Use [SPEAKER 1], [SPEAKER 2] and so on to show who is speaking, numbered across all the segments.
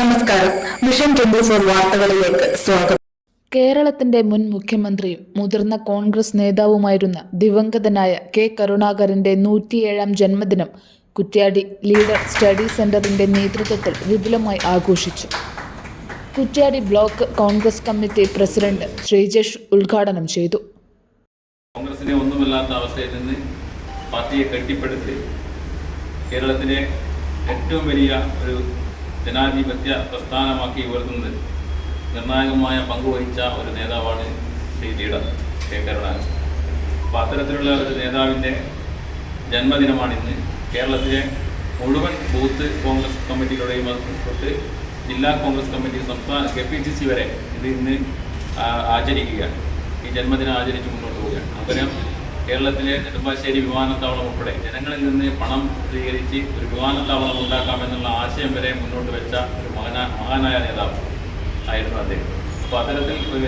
[SPEAKER 1] നമസ്കാരം മിഷൻ വാർത്തകളിലേക്ക് സ്വാഗതം കേരളത്തിന്റെ മുൻ മുഖ്യമന്ത്രിയും മുതിർന്ന കോൺഗ്രസ് നേതാവുമായിരുന്ന ദിവംഗതനായ കെ കരുണാകരന്റെ നൂറ്റിയേഴാം ജന്മദിനം കുറ്റ്യാടി ലീഡർ സ്റ്റഡി സെന്ററിന്റെ നേതൃത്വത്തിൽ വിപുലമായി ആഘോഷിച്ചു Kuttiady block Congress committee president Sreejesh ഉദ്ഘാടനം ചെയ്തു
[SPEAKER 2] കോൺഗ്രസിനെ ഒന്നുമില്ലാത്ത അവസ്ഥയിൽ നിന്ന് പാർട്ടിയെ കെട്ടിപ്പടുത്ത് കേരളത്തിലെ ഏറ്റവും വലിയ ഒരു ജനാധിപത്യ പ്രസ്ഥാനമാക്കി ഉയർത്തുന്നതിൽ നിർണായകമായ പങ്കുവഹിച്ച ഒരു നേതാവാണ് ശ്രീ ലീഡർ കെ കരുണാകരൻ അപ്പോൾ അത്തരത്തിലുള്ള ഒരു നേതാവിൻ്റെ ജന്മദിനമാണിന്ന് കേരളത്തിലെ മുഴുവൻ ബൂത്ത് കോൺഗ്രസ് കമ്മിറ്റികളുടെയും തൊട്ട് ജില്ലാ കോൺഗ്രസ് കമ്മിറ്റി സംസ്ഥാന കെ പി സി സി വരെ ഇത് ഇന്ന് ആചരിക്കുകയാണ് ഈ ജന്മദിനം ആചരിച്ച് മുന്നോട്ട് പോവുകയാണ് അങ്ങനെ കേരളത്തിലെ നെടുമ്പാശ്ശേരി വിമാനത്താവളം ഉൾപ്പെടെ ജനങ്ങളിൽ നിന്ന് പണം സ്വീകരിച്ച് ഒരു വിമാനത്താവളം ഉണ്ടാക്കാമെന്നുള്ള ആശയം വരെ മുന്നോട്ട് വെച്ച ഒരു മകന മഹാനായ നേതാവ് ആയിരുന്നു അദ്ദേഹം അപ്പോൾ അത്തരത്തിൽ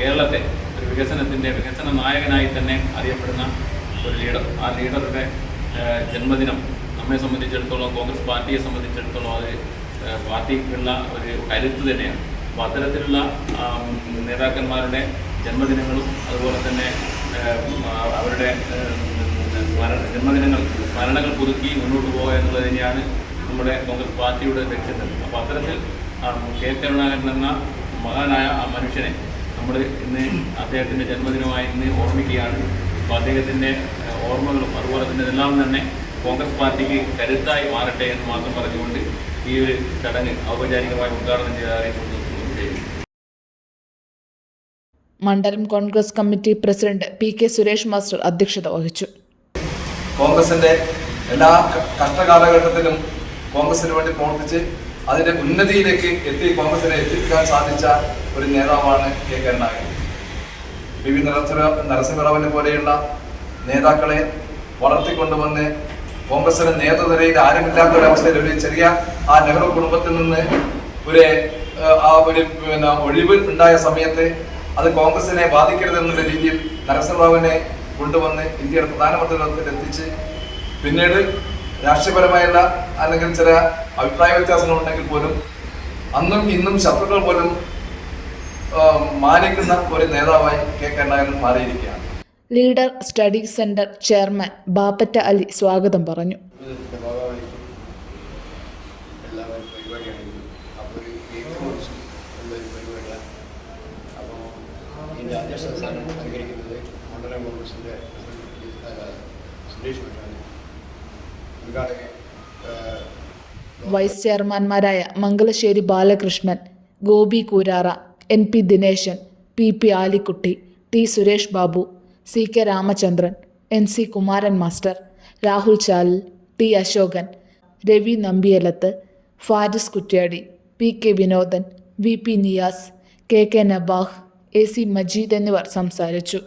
[SPEAKER 2] കേരളത്തെ ഒരു വികസനത്തിൻ്റെ വികസന നായകനായി തന്നെ അറിയപ്പെടുന്ന ഒരു ലീഡർ ആ ലീഡറുടെ ജന്മദിനം നമ്മെ സംബന്ധിച്ചിടത്തോളം കോൺഗ്രസ് പാർട്ടിയെ സംബന്ധിച്ചിടത്തോളം അത് പാർട്ടിക്കുള്ള ഒരു കരുത്ത് തന്നെയാണ് അപ്പോൾ അത്തരത്തിലുള്ള നേതാക്കന്മാരുടെ ജന്മദിനങ്ങളും അതുപോലെ തന്നെ അവരുടെ സ്മരണ ജന്മദിനങ്ങൾ സ്മരണകൾ പുതുക്കി മുന്നോട്ട് പോകുക എന്നുള്ളത് തന്നെയാണ് നമ്മുടെ കോൺഗ്രസ് പാർട്ടിയുടെ ലക്ഷ്യം തന്നെ അപ്പോൾ അത്തരത്തിൽ കെ കരുണാകരൻ എന്ന മഹാനായ ആ മനുഷ്യനെ നമ്മൾ ഇന്ന് അദ്ദേഹത്തിൻ്റെ ജന്മദിനമായി ഇന്ന് ഓർമ്മിക്കുകയാണ് അപ്പോൾ അദ്ദേഹത്തിൻ്റെ ഓർമ്മകളും അതുപോലെ തന്നെ ഇതെല്ലാം തന്നെ കോൺഗ്രസ് പാർട്ടിക്ക് കരുത്തായി മാറട്ടെ എന്ന് മാത്രം പറഞ്ഞുകൊണ്ട് ഈ ഒരു ചടങ്ങ് ഔപചാരികമായി ഉദ്ഘാടനം ചെയ്ത്
[SPEAKER 1] മണ്ഡലം Congress committee president P K Suresh master അധ്യക്ഷത വഹിച്ചു
[SPEAKER 3] കോൺഗ്രസിന്റെ എല്ലാ കഷ്ടകാലഘട്ടത്തിലും കോൺഗ്രസിന് വേണ്ടി പ്രവർത്തിച്ച് അതിന്റെ ഉന്നതിയിലേക്ക് എത്തി കോൺഗ്രസിനെ എത്തിക്കാൻ സാധിച്ച ഒരു നേതാവാണ് കെ നായർ പി വി നരസിംഹറാവിനെ പോലെയുള്ള നേതാക്കളെ വളർത്തിക്കൊണ്ടുവന്ന് കോൺഗ്രസിന് നേതൃനിരയിൽ ആരുമില്ലാത്ത ഒരു അവസ്ഥയിൽ ഒരു ചെറിയ ആ നെഹ്റു കുടുംബത്തിൽ നിന്ന് ഒരു ആ ഒരു പിന്നെ ഒഴിവ് ഉണ്ടായ സമയത്ത് അത് കോൺഗ്രസിനെ എന്നുള്ള രീതിയിൽ നരസിംഹറാവുവിനെ കൊണ്ടുവന്ന് ഇന്ത്യയുടെ പ്രധാനമന്ത്രി എത്തിച്ച് പിന്നീട് രാഷ്ട്രീയപരമായുള്ള അല്ലെങ്കിൽ ചില അഭിപ്രായ വ്യത്യാസങ്ങൾ ഉണ്ടെങ്കിൽ പോലും അന്നും ഇന്നും ശത്രുക്കൾ പോലും മാനിക്കുന്ന ഒരു നേതാവായി കെ കരുണാകരൻ മാറിയിരിക്കുകയാണ്
[SPEAKER 1] leader study centre chairman ബാപ്പറ്റ Ali സ്വാഗതം പറഞ്ഞു എല്ലാവരും പരിപാടിയായിരുന്നു അപ്പോൾ ഒരു പരിപാടിയാണ് സുരേഷ് വൈസ് ചെയർമാൻമാരായ Mangalassery Balakrishnan Gopi Koorara N P Dineshan P P Alikutty T Suresh Babu C K Ramachandran N C Kumaran master Rahul Chalil T Ashokan Ravi Nambiyalath Faris Kuttiadi P K Vinodan V P Niyas K K Nabah A C Majeed എന്നിവർ സംസാരിച്ചു